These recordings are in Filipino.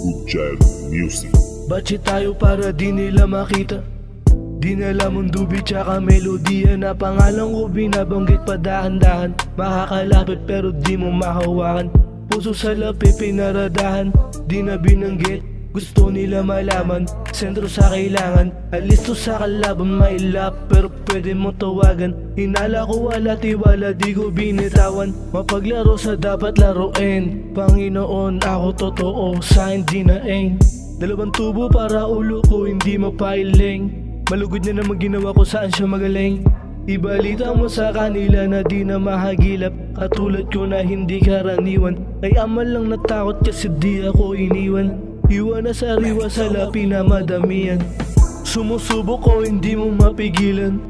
Good Child Music. Bachi tayo para di nila makita. Di nila mundo beat tsaka melodiya na pangalan ko binabanggit pa dahan-dahan. Makakalapit pero di mo mahawakan. Puso sa lapi pinaradahan. Di na binanggit gusto nila malaman Sentro sa kailangan. Alisto sa kalaban mailap Pero pwede mo tawagan. Hinala ko wala tiwala Di ko binitawan. Mapaglaro sa dapat laruin. Panginoon ako totoo Sa hindi na eng Dalawang tubo para ulo ko hindi mapailing. Malugod na naman ginawa ko saan siya magaling? Ibalita mo sa kanila na di na mahagilap. Katulad ko na hindi karaniwan. Ay amal lang natakot kasi di ako iniwan Iwan na sariwa sa lapi na madamian Sumusubok ko hindi mo mapigilan.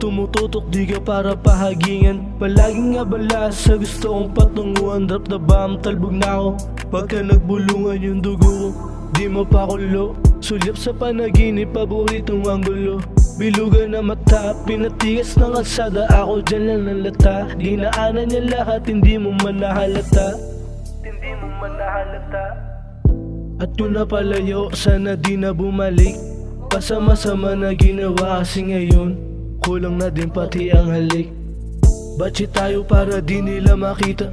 Tumututok di ka para pahagingan. Palaging abala sa gusto kong patunguhan Drop the bomb, talbog na ako. Pagka nagbulungan yung dugo ko Di mapakulo. Sulyap sa panaginip, paboritong anggulo Bilugan na mata, pinatigas ng kalsada. Ako dyan lang nalata Dinaanan niya lahat, hindi mo man nahalata. Hindi mo man nahalata At yun na palayo, sana di na bumalik. Pasama-sama na ginawa kasi ngayon Kulang na din pati ang halik. Bachi tayo para di nila makita.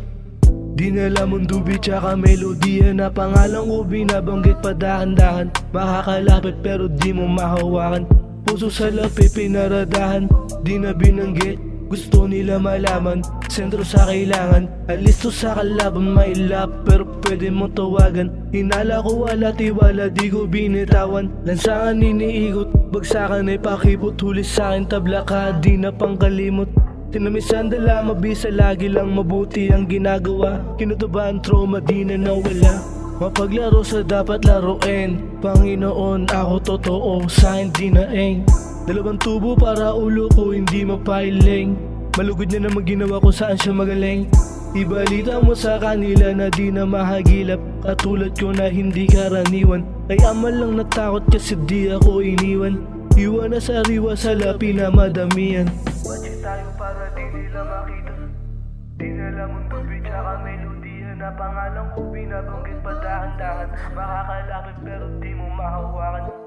Di nila mundo beat tsaka melodiya na pangalan ko binabanggit pa dahan-dahan. Makakalapit pero di mo mahawakan. Puso sa lapi pinaradahan. Di na binanggit gusto nila malaman Sentro sa kailangan. Alisto sa kalaban mailap Pero pwede mo tawagan. Hinala ko wala tiwala Di ko binitawan. Lansangan iniikot Bagsakan ay pakipot. Huli sa akin tabla ka Di na pangkalimot. Tinamisan dala mabisa Lagi lang mabuti ang ginagawa. Kinutuban trauma di na nawala. Mapaglaro sa dapat laruin. Panginoon ako totoo Sa hindi na eng Dalawang tubo para ulo ko hindi mapailing. Malugod na naman ginawa ko saan siya magaling? Ibalita mo sa kanila na di na mahagilap. Katulad ko na hindi karaniwan. Ay amal lang natakot kasi di ako iniwan. Iwan na sariwa sa lapi na madamian Watch tayo para di nila makita. Di nila mundo beat tsaka melodiya na pangalan ko binabanggit pa dahan-dahan. Makakalapit pero di mo mahawakan